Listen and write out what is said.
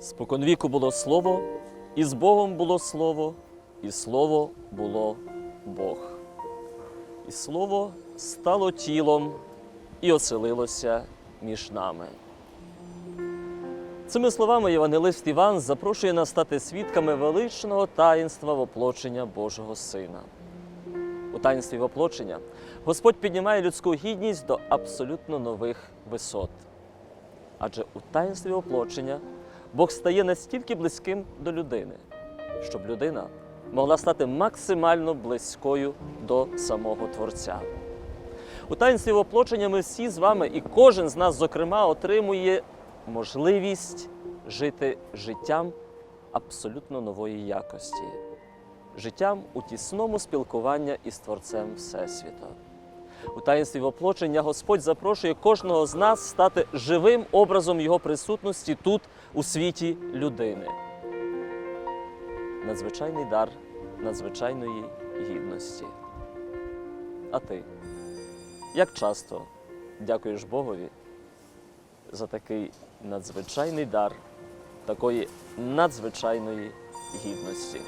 Споконвіку було слово, і з Богом було слово, і слово було Бог. І слово стало тілом і оселилося між нами. Цими словами Євангелист Іван запрошує нас стати свідками величного таїнства воплочення Божого Сина. У таїнстві воплочення Господь піднімає людську гідність до абсолютно нових висот. Адже у таїнстві воплочення Бог стає настільки близьким до людини, щоб людина могла стати максимально близькою до самого Творця. У таїнстві воплочення ми всі з вами, і кожен з нас, зокрема, отримує можливість жити життям абсолютно нової якості, життям у тісному спілкуванні із Творцем Всесвіту. У таїнстві воплочення Господь запрошує кожного з нас стати живим образом Його присутності тут, у світі людини. Надзвичайний дар надзвичайної гідності. А ти? Як часто дякуєш Богові за такий надзвичайний дар такої надзвичайної гідності?